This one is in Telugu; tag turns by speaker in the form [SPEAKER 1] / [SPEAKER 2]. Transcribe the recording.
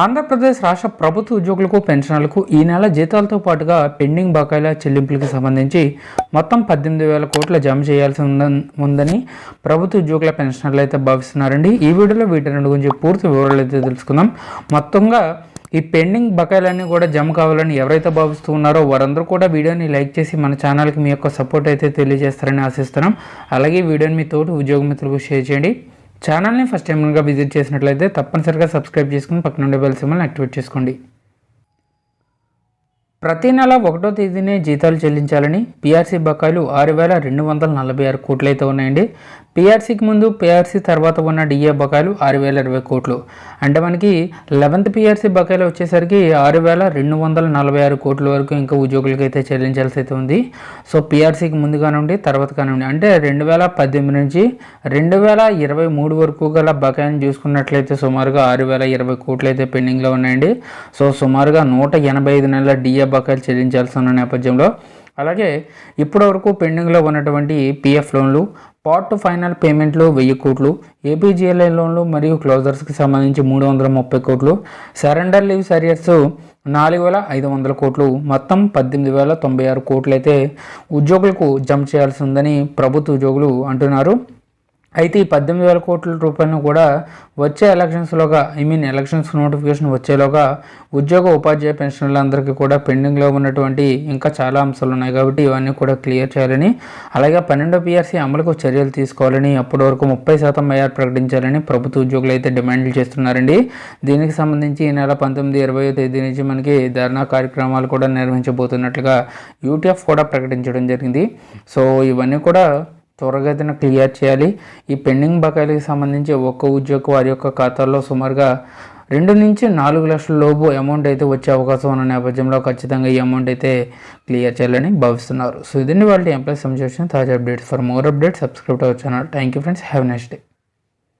[SPEAKER 1] ఆంధ్రప్రదేశ్ రాష్ట్ర ప్రభుత్వ ఉద్యోగులకు పెన్షనర్లకు ఈ నెల జీతాలతో పాటుగా పెండింగ్ బకాయిల చెల్లింపులకు సంబంధించి మొత్తం పద్దెనిమిది వేల కోట్ల జమ చేయాల్సి ఉందని ఉందని ప్రభుత్వ ఉద్యోగుల పెన్షనర్లు అయితే భావిస్తున్నారండి. ఈ వీడియోలో వీటి రెండు గురించి పూర్తి వివరాలు అయితే తెలుసుకుందాం. మొత్తంగా ఈ పెండింగ్ బకాయిలన్నీ కూడా జమ కావాలని ఎవరైతే భావిస్తూ ఉన్నారో వారందరూ కూడా వీడియోని లైక్ చేసి మన ఛానల్కి మీ యొక్క సపోర్ట్ అయితే తెలియజేస్తారని ఆశిస్తున్నాం. అలాగే వీడియోని మీ తోటి ఉద్యోగ మిత్రులకు షేర్ చేయండి. ఛానల్ని ఫస్ట్ టైంగా విజిట్ చేసినట్లయితే తప్పనిసరిగా సబ్స్క్రైబ్ చేసుకుని పక్కన ఉండే బెల్ సిమ్మల్ని యాక్టివేట్ చేసుకోండి. ప్రతి నెల ఒకటో తేదీనే జీతాలు చెల్లించాలని పీఆర్సీ బకాయిలు ఆరు వేల రెండు వందల నలభై ఆరు కోట్లు అయితే ఉన్నాయండి. పీఆర్సీకి ముందు పీఆర్సీ తర్వాత ఉన్న డిఏ బకాయిలు ఆరు వేల ఇరవై కోట్లు. అంటే మనకి లెవెంత్ పీఆర్సీ బకాయిలు వచ్చేసరికి ఆరు వేల రెండు వందల నలభై ఆరు కోట్ల వరకు ఇంకా ఉద్యోగులకి అయితే చెల్లించాల్సి అయితే ఉంది. సో పీఆర్సీకి ముందు కానివ్వండి తర్వాత కానివ్వండి అంటే రెండు వేల పద్దెనిమిది నుంచి రెండు వేల ఇరవై మూడు వరకు గల బకాయిని చూసుకున్నట్లయితే సుమారుగా ఆరు వేల ఇరవై కోట్లు అయితే పెండింగ్లో ఉన్నాయండి. సో సుమారుగా నూట ఎనభై ఐదు నెలల డిఏ బకాయిలు చెల్లించాల్సి ఉన్న నేపథ్యంలో అలాగే ఇప్పటివరకు పెండింగ్లో ఉన్నటువంటి పిఎఫ్ లోన్లు పార్ట్ ఫైనల్ పేమెంట్లు వెయ్యి కోట్లు ఏపీజీఎల్ఐ లోన్లు మరియు క్లోజర్స్కి సంబంధించి మూడు వందల ముప్పై కోట్లు సరెండర్ లీవ్ సరియర్స్ నాలుగు వేల ఐదు వందల కోట్లు మొత్తం పద్దెనిమిది వేల తొంభై ఆరు కోట్లు అయితే ఉద్యోగులకు జమ చేయాల్సి ఉందని ప్రభుత్వ ఉద్యోగులు అంటున్నారు. అయితే ఈ పద్దెనిమిది వేల కోట్ల రూపాయలను కూడా వచ్చే ఎలక్షన్స్లోగా ఐ మీన్ ఎలక్షన్స్ నోటిఫికేషన్ వచ్చేలోగా ఉద్యోగ ఉపాధ్యాయ పెన్షన్లందరికీ కూడా పెండింగ్లో ఉన్నటువంటి ఇంకా చాలా అంశాలు ఉన్నాయి కాబట్టి ఇవన్నీ కూడా క్లియర్ చేయాలని అలాగే పన్నెండో పిఆర్సీ అమలుకు చర్యలు తీసుకోవాలని అప్పటి వరకు ముప్పై శాతం మేయర్ ప్రకటించాలని ప్రభుత్వ ఉద్యోగులు అయితే డిమాండ్లు చేస్తున్నారండి. దీనికి సంబంధించి ఈ నెల పంతొమ్మిది ఇరవై తేదీ నుంచి మనకి ధర్నా కార్యక్రమాలు కూడా నిర్వహించబోతున్నట్లుగా యూటీఎఫ్ కూడా ప్రకటించడం జరిగింది. సో ఇవన్నీ కూడా త్వరగతిన క్లియర్ చేయాలి. ఈ పెండింగ్ బకాయిలకు సంబంధించి ఒక్క ఉద్యోగ వారి యొక్క ఖాతాల్లో సుమారుగా రెండు నుంచి నాలుగు లక్షల లోపు అమౌంట్ అయితే వచ్చే అవకాశం ఉన్న నేపథ్యంలో ఖచ్చితంగా ఈ అమౌంట్ అయితే క్లియర్ చేయాలని భావిస్తున్నారు. సో ఇదండి వాళ్ళ ఎంప్లాయీస్ సంబంధించిన తాజా updates for more updates subscribe our channel thank you friends have next day